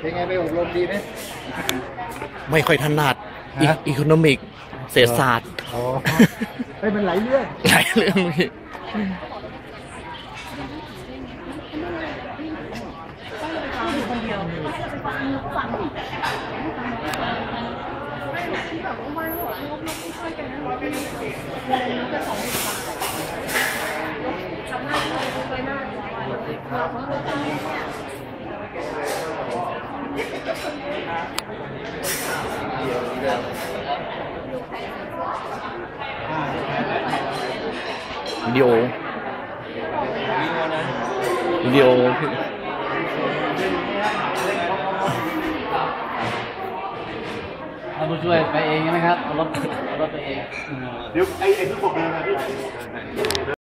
เป็นไงไปอบรมดีไหมไม่ค่อยถนัดอีโคโนมิก เศรษฐศาสตร์เฮ้ยมันหลายเรื่องหลายเรื่องพี่ที่แบบว่าไม่รู้ว่าลูกช่วยกันนะเราเป็นเด็กๆราเป็นสอง วิดีโอพี่เอาผู้ช่วยไปเองนะครับเอารถเอารถไปเอง เดี๋ยวไอ้ไอ้ที่ผมเดินมาที่